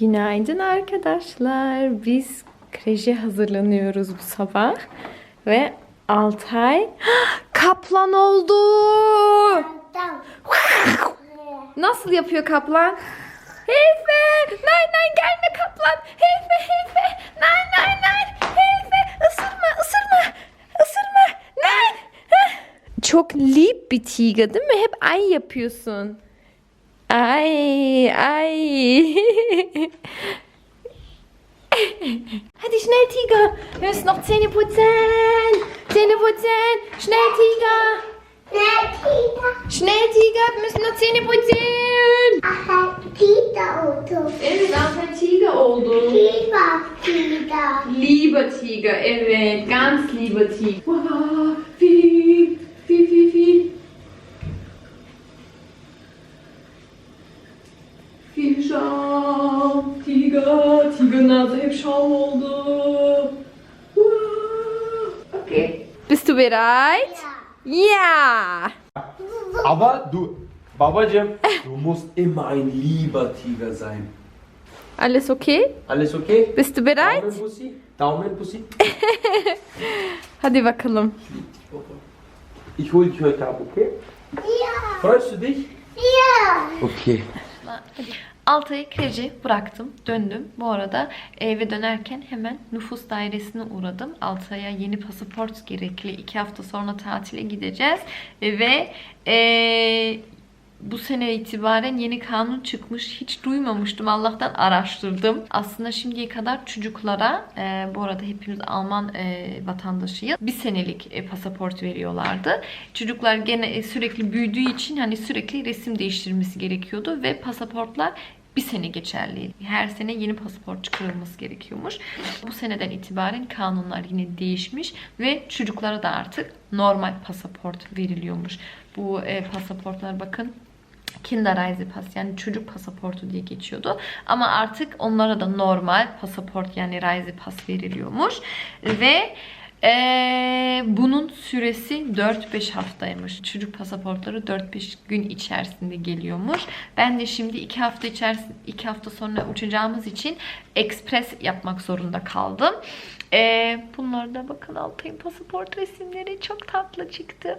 Günaydın arkadaşlar. Biz kreşe hazırlanıyoruz bu sabah. Ve Altay kaplan oldu. Nasıl yapıyor kaplan? Hefe! Nein nein gelme kaplan! Hefe hefe! Nein nein nein! Hefe! Isırma ısırma! Isırma! Heh. Çok lieb bir tiger değil mi? Hep ay yapıyorsun. Ay ay. Hadi schnell Tiger. Wir müssen noch Zähne putzen. Zähne putzen. Schnell Tiger. Schnell Tiger. Wir müssen noch Zähne putzen. Evet Alter Tiger oldu. Lieber Tiger, evet. Ganz lieber Tiger. Wow, viel, viel, viel, viel. Schaum. Tiger, Tiger Nase hep Schaum oldu. Okay. Bist du bereit? Ja. Aber du, Babacım, du musst immer ein lieber Tiger sein. Alles okay? Alles okay? Bist du bereit? Daumen Bussi? Daumen Bussi? Hadi bakalım. Ich hol dich heute ab, okay? Freust du dich? Okay. Altay'ı kreci bıraktım, döndüm. Bu arada eve dönerken hemen nüfus dairesine uğradım. Altay'a yeni pasaport gerekli. iki hafta sonra tatile gideceğiz. Ve eee, bu sene itibaren yeni kanun çıkmış. Hiç duymamıştım. Allah'tan araştırdım. Aslında şimdiye kadar çocuklara, e, bu arada hepimiz Alman e, vatandaşıyız. Bir senelik e, pasaport veriyorlardı. Çocuklar gene e, sürekli büyüdüğü için hani sürekli resim değiştirmesi gerekiyordu ve pasaportlar bir sene geçerli. Her sene yeni pasaport çıkarılması gerekiyormuş. Bu seneden itibaren kanunlar yine değişmiş ve çocuklara da artık normal pasaport veriliyormuş. Bu e, pasaportlar bakın Kinderreisepass yani çocuk pasaportu diye geçiyordu. Ama artık onlara da normal pasaport yani Reisepass veriliyormuş. Ve eee, bunun süresi 4-5 haftaymış. Çocuk pasaportları 4-5 gün içerisinde geliyormuş. Ben de şimdi 2 hafta içerisinde 2 hafta sonra uçacağımız için ekspres yapmak zorunda kaldım. Eee bunlar da bakın Altay'ın pasaport resimleri çok tatlı çıktı.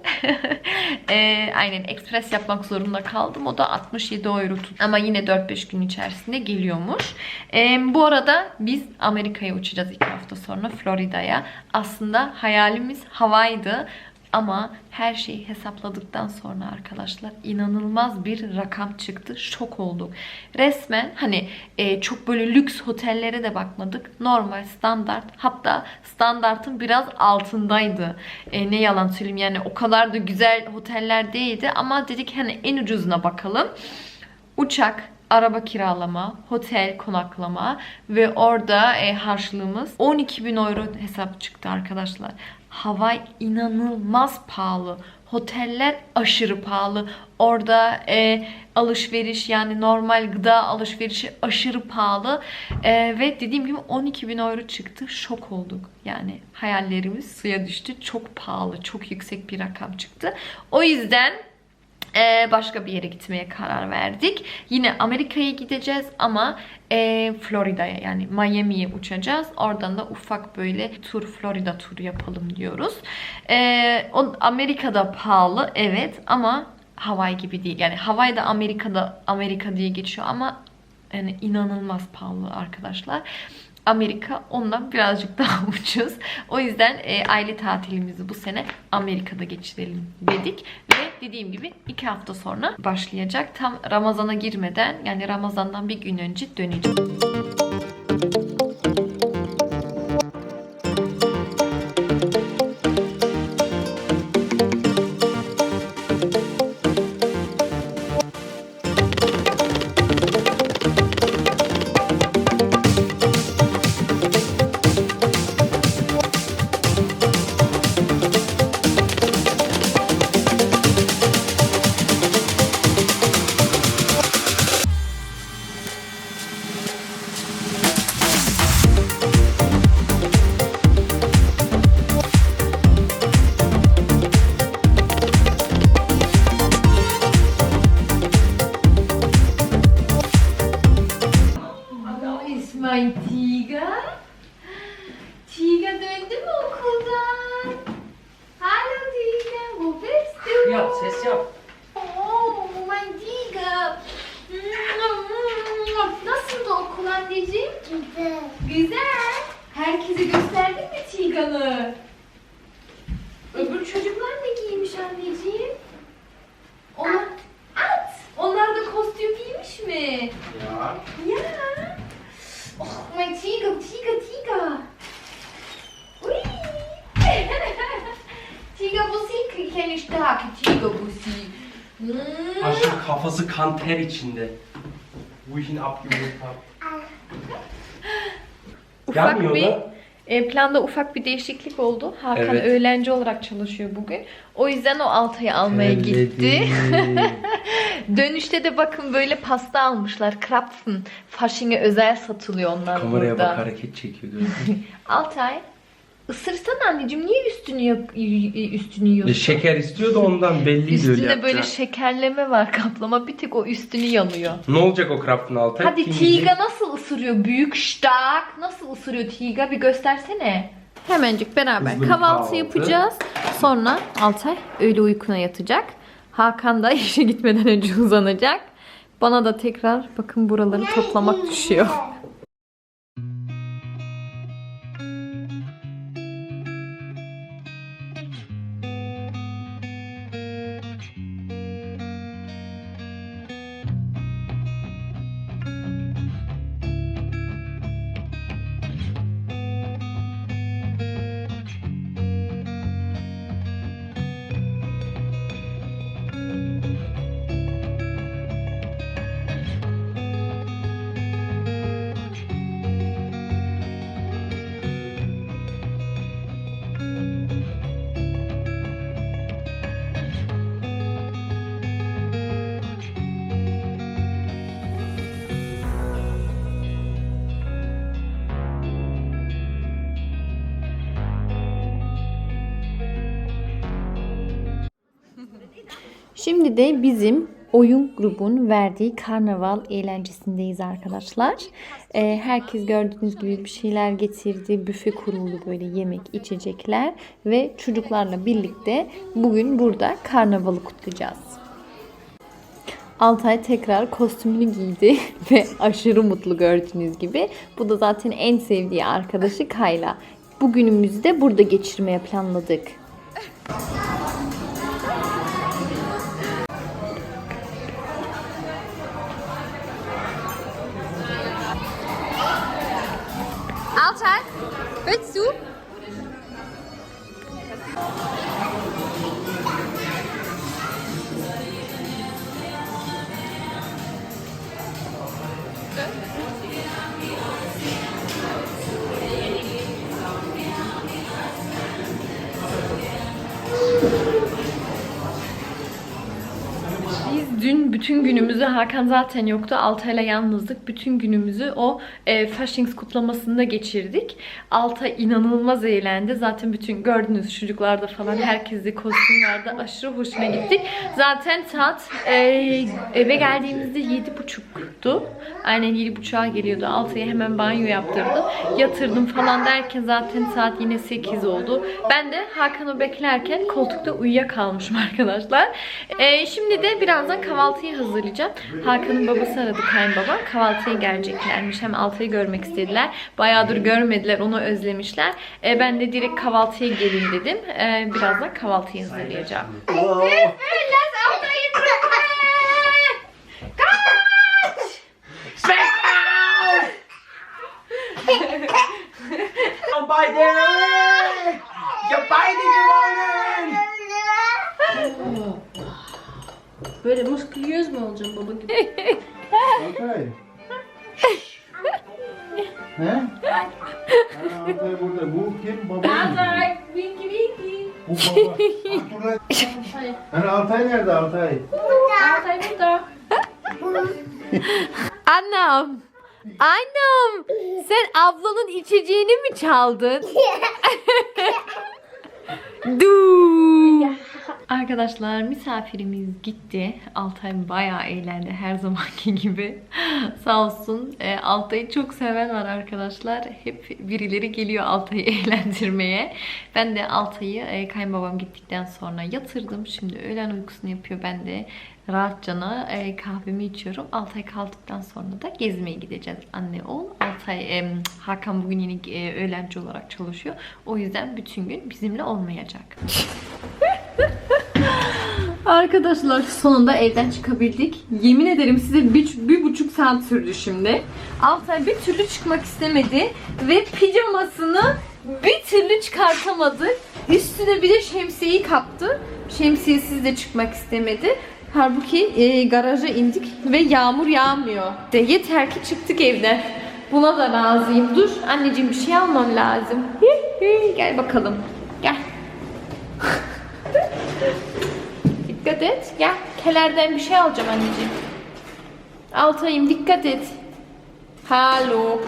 Eee, aynen ekspres yapmak zorunda kaldım. O da 67 euro tut. Ama yine 4-5 gün içerisinde geliyormuş. Eee, bu arada biz Amerika'ya uçacağız 2 hafta sonra Florida'ya. Aslında hayalimiz Hawaii'di. Ama her şeyi hesapladıktan sonra arkadaşlar inanılmaz bir rakam çıktı. Şok olduk. Resmen hani e, çok böyle lüks otellere de bakmadık. Normal standart hatta standartın biraz altındaydı. E, ne yalan söyleyeyim yani o kadar da güzel oteller değildi. Ama dedik hani en ucuzuna bakalım. Uçak, araba kiralama, otel konaklama ve orada e, harçlığımız 12 bin euro hesap çıktı arkadaşlar. Hawaii inanılmaz pahalı. Oteller aşırı pahalı. Orada e, alışveriş yani normal gıda alışverişi aşırı pahalı. E, ve dediğim gibi 12 bin euro çıktı. Şok olduk. Yani hayallerimiz suya düştü. Çok pahalı, çok yüksek bir rakam çıktı. O yüzden ee, başka bir yere gitmeye karar verdik. Yine Amerika'ya gideceğiz ama e, Florida'ya yani Miami'ye uçacağız. Oradan da ufak böyle tur Florida turu yapalım diyoruz. Ee, o Amerika'da pahalı evet ama Hawaii gibi değil. Yani Hawaii da Amerika'da Amerika diye geçiyor ama yani inanılmaz pahalı arkadaşlar. Amerika ondan birazcık daha ucuz. O yüzden e, aile tatilimizi bu sene Amerika'da geçirelim dedik. Ve dediğim gibi iki hafta sonra başlayacak. Tam Ramazan'a girmeden yani Ramazan'dan bir gün önce döneceğim. My Tiger? Tiger döndü mü okuldan? Hallo Tiger, wo bist du? Yap ses yap. Oh, mein Tiger. Nasıldı okul anneciğim? Güzel. Güzel. Herkese gösterdin mi Tigan'ı? Öbür çocuklar ne giymiş anneciğim? Onlar... At! Onlar da kostüm giymiş mi? Ya. Ja. Och, mein Tiger, Tiger, Tiger. Ui. Tiger İch starke Tiger Bussi. Hmm. Aşkım kafası kan ter içinde. Bu işin abgewürgt hab. Ufak Yanmıyor bir da. e, planda ufak bir değişiklik oldu. Hakan Evet. öğlenci olarak çalışıyor bugün. O yüzden o Altay'ı almaya gitti. Dönüşte de bakın böyle pasta almışlar. Krapfen. Fasching'e özel satılıyor onlar Kameraya burada. bak hareket çekiyor gördün mü? Altay ısırsana anneciğim niye üstünü yap- üstünü E, yiyorsun? şeker istiyor da ondan belliydi öyle Üstünde böyle yapacağı. şekerleme var kaplama bir tek o üstünü yanıyor. Ne olacak o krapın altı? Hadi Kim Tiga yiyecek? nasıl ısırıyor? Büyük stark nasıl ısırıyor Tiga? Bir göstersene. Hemencik beraber Hızlı bir kahvaltı kahvaltı. yapacağız. Sonra Altay öğle uykuna yatacak. Hakan da işe gitmeden önce uzanacak. Bana da tekrar bakın buraları toplamak düşüyor. Şimdi de bizim oyun grubun verdiği karnaval eğlencesindeyiz arkadaşlar. Ee, herkes gördüğünüz gibi bir şeyler getirdi. Büfe kuruldu böyle yemek, içecekler ve çocuklarla birlikte bugün burada karnavalı kutlayacağız. Altay tekrar kostümünü giydi ve aşırı mutlu gördüğünüz gibi. Bu da zaten en sevdiği arkadaşı Kayla. Bugünümüzü de burada geçirmeye planladık. Altay, willst du? Günümüzü Hakan zaten yoktu. Altay'la yalnızdık. Bütün günümüzü o e, Faschings kutlamasında geçirdik. Altay inanılmaz eğlendi. Zaten bütün gördüğünüz çocuklarda falan herkeste kostüm vardı. Aşırı hoşuna gittik. Zaten saat e, eve geldiğimizde yedi buçuktu. Aynen yedi buçuğa geliyordu. Altay'a hemen banyo yaptırdım. Yatırdım falan derken zaten saat yine 8 oldu. Ben de Hakan'ı beklerken koltukta uyuyakalmışım arkadaşlar. E, şimdi de birazdan kahvaltıyı hazırlayacağım. Hakan'ın babası aradı kayınbaba. Kahvaltıya geleceklermiş. Hem Altay'ı görmek istediler. Bayağıdır görmediler. Onu özlemişler. E, ben de direkt kahvaltıya gelin dedim. E, birazdan kahvaltıyı hazırlayacağım. Beide! Ja, beide Böyle muskulöz mü olacağım baba gibi? Altay. He? Ha, Altay burada. Bu kim? Baba mı? Altay, vinki vinki. Bu baba. Abdullah. Hayır. Hani Altay nerede Altay? Altay burada. Annem. Annem. Sen ablanın içeceğini mi çaldın? Du. Arkadaşlar misafirimiz gitti. Altay bayağı eğlendi her zamanki gibi. Sağ olsun. E, Altay'ı çok seven var arkadaşlar. Hep birileri geliyor Altay'ı eğlendirmeye. Ben de Altay'ı e, kayınbabam gittikten sonra yatırdım. Şimdi öğlen uykusunu yapıyor. Ben de rahatçana e, kahvemi içiyorum. Altay kaldıktan sonra da gezmeye gideceğiz anne oğul. Altay, e, Hakan bugün yine e, öğlenci olarak çalışıyor. O yüzden bütün gün bizimle olmayacak. Arkadaşlar sonunda evden çıkabildik. Yemin ederim size bir, bir buçuk saat sürdü şimdi. Altay bir türlü çıkmak istemedi ve pijamasını bir türlü çıkartamadı. Üstüne bir de şemsiyeyi kaptı. Şemsiyesiz de çıkmak istemedi. Halbuki e, garaja indik ve yağmur yağmıyor. De yeter ki çıktık evden. Buna da razıyım. Dur anneciğim bir şey almam lazım. Gel bakalım. Gel. Dikkat et. Gel. Kelerden bir şey alacağım anneciğim. Altayım dikkat et. Halo.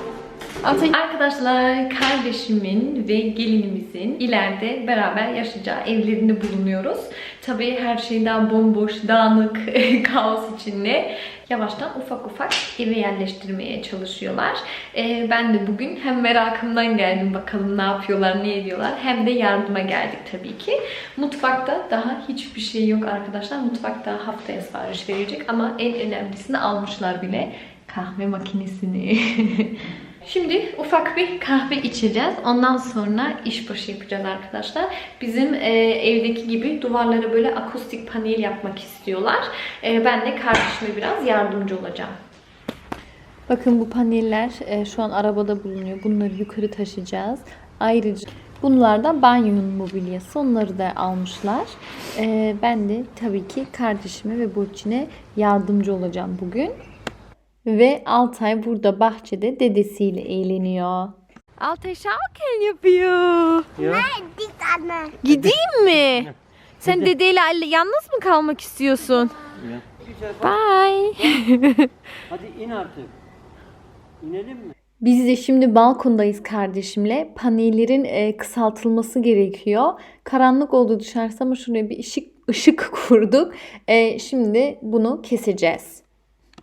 Altay. Arkadaşlar kardeşimin ve gelinimizin ileride beraber yaşayacağı evlerinde bulunuyoruz. Tabii her şey daha bomboş, dağınık, kaos içinde. Yavaştan ufak ufak eve yerleştirmeye çalışıyorlar. Ee, ben de bugün hem merakımdan geldim bakalım ne yapıyorlar, ne ediyorlar. Hem de yardıma geldik tabii ki. Mutfakta daha hiçbir şey yok arkadaşlar. Mutfakta haftaya sipariş verecek ama en önemlisini almışlar bile. Kahve makinesini. Şimdi ufak bir kahve içeceğiz. Ondan sonra işbaşı yapacağız arkadaşlar. Bizim e, evdeki gibi duvarlara böyle akustik panel yapmak istiyorlar. E, ben de kardeşime biraz yardımcı olacağım. Bakın bu paneller e, şu an arabada bulunuyor. Bunları yukarı taşıyacağız. Ayrıca bunlar da banyonun mobilyası. Onları da almışlar. E, ben de tabii ki kardeşime ve Burçin'e yardımcı olacağım bugün. Ve Altay burada bahçede dedesiyle eğleniyor. Altay şarkı yapıyor. Ja. Gideyim mi? Sen dedeyle yalnız mı kalmak istiyorsun? Bye. Hadi in artık. İnelim mi? Biz de şimdi balkondayız kardeşimle. Panellerin e, kısaltılması gerekiyor. Karanlık oldu dışarısı ama şuraya bir ışık ışık kurduk. E, şimdi bunu keseceğiz.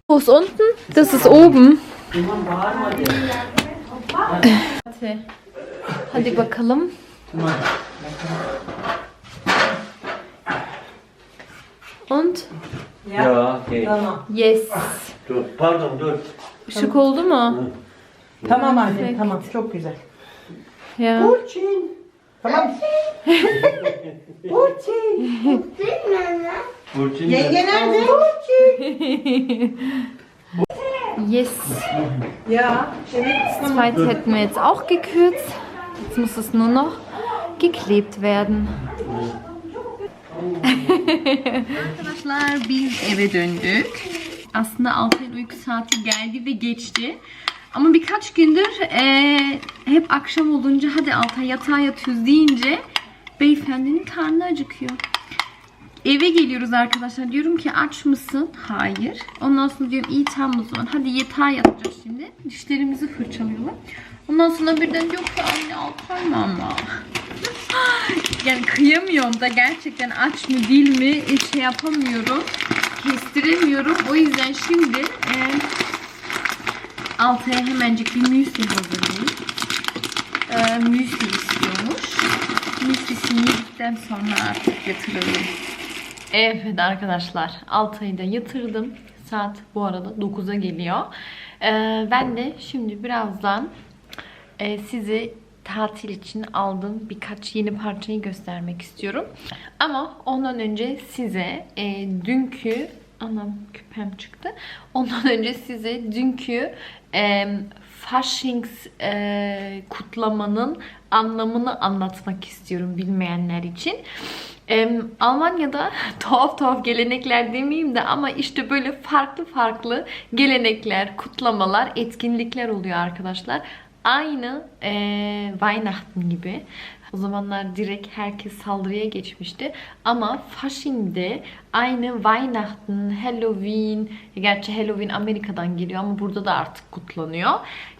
Wo ist unten? Das ist oben. Hadi, hadi bakalım. Und? Ja, okay. Yes. Dur, pardon dur. Işık oldu mu? Tamam anne tamam çok güzel. Ya. Burçin. Tamam. Burçin. Burçin Yenge nerede? Burçin. Yes. Evet. Zweite hätten wir jetzt auch gekürzt. Jetzt muss es nur noch geklebt werden. Arkadaşlar biz eve döndük. Aslında Altay'ın uyku saati geldi ve geçti. Ama birkaç gündür eee, hep akşam olunca hadi Altay yatağa yatıyoruz deyince beyefendinin karnı acıkıyor. Eve geliyoruz arkadaşlar. Diyorum ki aç mısın? Hayır. Ondan sonra diyorum iyi tamam o zaman. Hadi yatağa yatacağız şimdi. Dişlerimizi fırçalıyorlar. Ondan sonra birden diyor ki anne Altay mı ama? yani kıyamıyorum da gerçekten aç mı değil mi şey yapamıyorum. Kestiremiyorum. O yüzden şimdi e, Altay'a hemencik bir müsli hazırlayayım. E, müsli istiyormuş. Müslisini yedikten sonra artık yatıralım. Evet arkadaşlar Altay'ı da yatırdım. Saat bu arada 9'a geliyor. Ee, ben de şimdi birazdan e, sizi tatil için aldığım birkaç yeni parçayı göstermek istiyorum. Ama ondan önce size e, dünkü anam küpem çıktı. Ondan önce size dünkü e, Faschings e, kutlamanın anlamını anlatmak istiyorum bilmeyenler için. Em, Almanya'da tuhaf tuhaf gelenekler demeyeyim de ama işte böyle farklı farklı gelenekler, kutlamalar, etkinlikler oluyor arkadaşlar. Aynı e, Weihnachten gibi. O zamanlar direkt herkes saldırıya geçmişti. Ama Fasching'de aynı Weihnachten, Halloween, gerçi Halloween Amerika'dan geliyor ama burada da artık kutlanıyor.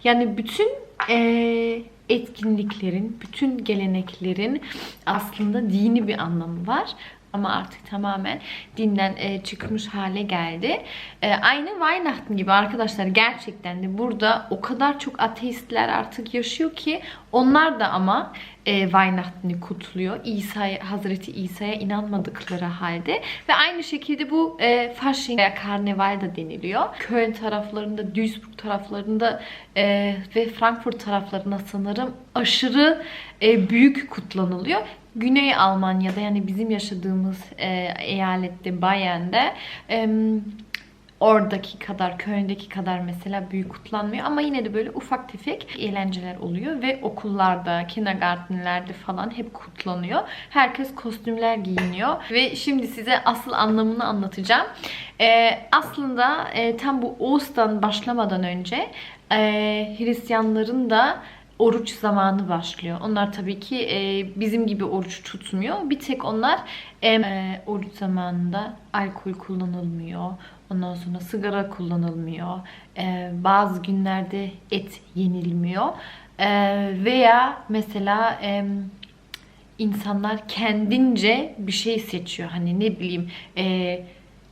Yani bütün e, etkinliklerin, bütün geleneklerin aslında dini bir anlamı var. Ama artık tamamen dinden e, çıkmış hale geldi. E, aynı Weihnachten gibi arkadaşlar gerçekten de burada o kadar çok ateistler artık yaşıyor ki onlar da ama e, Weihnachten'i kutluyor. İsa'ya, Hazreti İsa'ya inanmadıkları halde. Ve aynı şekilde bu e, Fasching veya Karneval da deniliyor. Köln taraflarında, Duisburg taraflarında e, ve Frankfurt taraflarında sanırım aşırı e, büyük kutlanılıyor. Güney Almanya'da yani bizim yaşadığımız e, eyalette Bayern'de e, oradaki kadar, Köln'deki kadar mesela büyük kutlanmıyor ama yine de böyle ufak tefek eğlenceler oluyor ve okullarda, kindergartenlerde falan hep kutlanıyor. Herkes kostümler giyiniyor ve şimdi size asıl anlamını anlatacağım. Ee, aslında e, tam bu Oğuz'dan başlamadan önce e, Hristiyanların da oruç zamanı başlıyor. Onlar tabii ki e, bizim gibi oruç tutmuyor. Bir tek onlar e, e, oruç zamanında alkol kullanılmıyor. Ondan sonra sigara kullanılmıyor. E, bazı günlerde et yenilmiyor. E, veya mesela e, insanlar kendince bir şey seçiyor. Hani ne bileyim e,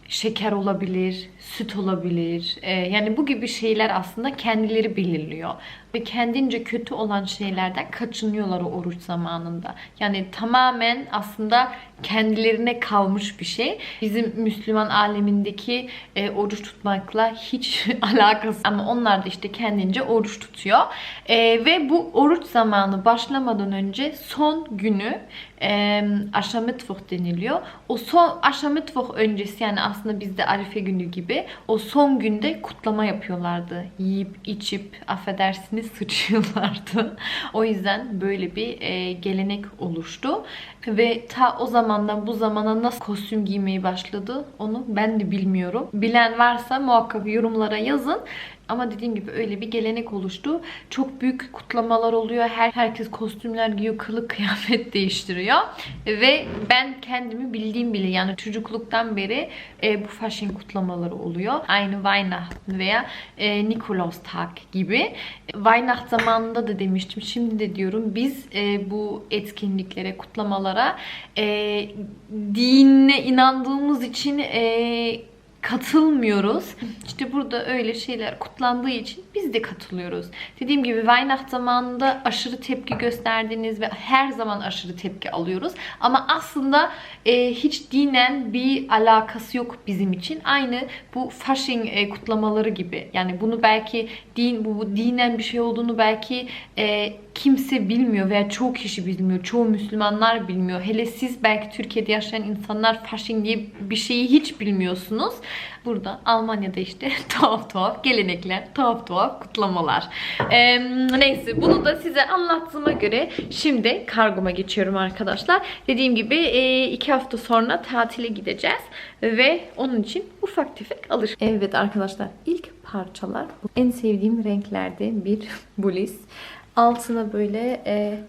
şeker olabilir, süt olabilir. E, yani bu gibi şeyler aslında kendileri belirliyor. Ve kendince kötü olan şeylerden kaçınıyorlar o oruç zamanında. Yani tamamen aslında kendilerine kalmış bir şey. Bizim Müslüman alemindeki e, oruç tutmakla hiç alakası. Ama onlar da işte kendince oruç tutuyor. E, ve bu oruç zamanı başlamadan önce son günü e, Aşametvoh deniliyor. O son Aşametvoh öncesi yani aslında bizde Arife günü gibi o son günde kutlama yapıyorlardı. Yiyip içip affedersiniz sıçıyorlardı. O yüzden böyle bir e, gelenek oluştu. Ve ta o zamandan bu zamana nasıl kostüm giymeyi başladı onu ben de bilmiyorum. Bilen varsa muhakkak yorumlara yazın. Ama dediğim gibi öyle bir gelenek oluştu. Çok büyük kutlamalar oluyor. Her herkes kostümler giyiyor, kılık kıyafet değiştiriyor. Ve ben kendimi bildiğim bile yani çocukluktan beri e, bu fashion kutlamaları oluyor. Aynı Weihnachten veya e, Nikolaustag gibi. Weihnacht zamanında da demiştim. Şimdi de diyorum biz e, bu etkinliklere, kutlamalara e, dinine inandığımız için e, katılmıyoruz. İşte burada öyle şeyler kutlandığı için biz de katılıyoruz. Dediğim gibi Weihnacht zamanında aşırı tepki gösterdiniz ve her zaman aşırı tepki alıyoruz. Ama aslında e, hiç dinen bir alakası yok bizim için. Aynı bu Fasching e, kutlamaları gibi. Yani bunu belki din bu, bu dinen bir şey olduğunu belki e, kimse bilmiyor veya çoğu kişi bilmiyor. Çoğu Müslümanlar bilmiyor. Hele siz belki Türkiye'de yaşayan insanlar Fasching diye bir şeyi hiç bilmiyorsunuz. Burada Almanya'da işte tuhaf tuhaf gelenekler, tuhaf tuhaf kutlamalar. Ee, neyse bunu da size anlattığıma göre şimdi kargoma geçiyorum arkadaşlar. Dediğim gibi e, iki hafta sonra tatile gideceğiz ve onun için ufak tefek alış. Evet arkadaşlar ilk parçalar en sevdiğim renklerde bir bluz. Altına böyle e,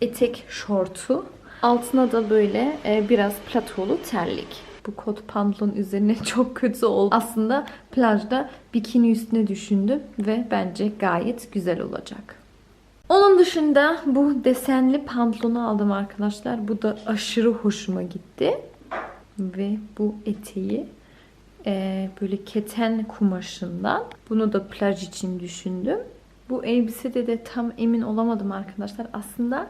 etek şortu. Altına da böyle e, biraz platolu terlik. Bu kot pantolon üzerine çok kötü oldu. Aslında plajda bikini üstüne düşündüm ve bence gayet güzel olacak. Onun dışında bu desenli pantolonu aldım arkadaşlar. Bu da aşırı hoşuma gitti. Ve bu eteği e, böyle keten kumaşından. Bunu da plaj için düşündüm. Bu elbisede de tam emin olamadım arkadaşlar. Aslında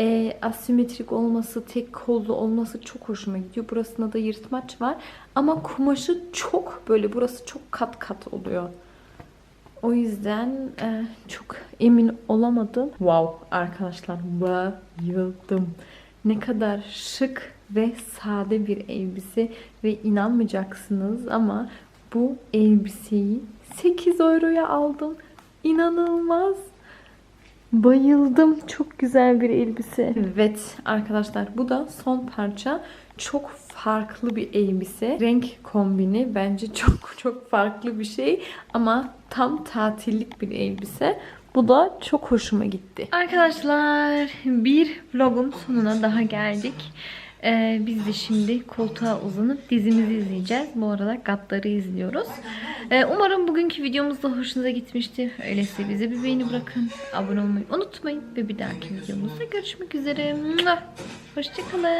e, asimetrik olması, tek kollu olması çok hoşuma gidiyor. Burasında da yırtmaç var. Ama kumaşı çok böyle burası çok kat kat oluyor. O yüzden e, çok emin olamadım. Wow arkadaşlar bayıldım. Ne kadar şık ve sade bir elbise ve inanmayacaksınız ama bu elbiseyi 8 euroya aldım. İnanılmaz. Bayıldım. Çok güzel bir elbise. Evet arkadaşlar bu da son parça. Çok farklı bir elbise. Renk kombini bence çok çok farklı bir şey. Ama tam tatillik bir elbise. Bu da çok hoşuma gitti. Arkadaşlar bir vlogun sonuna daha geldik. Ee, biz de şimdi koltuğa uzanıp dizimizi izleyeceğiz. Bu arada Gattar'ı izliyoruz. Ee, umarım bugünkü videomuz da hoşunuza gitmiştir. Öyleyse bize bir beğeni bırakın. Abone olmayı unutmayın. Ve bir dahaki videomuzda görüşmek üzere. Hoşçakalın.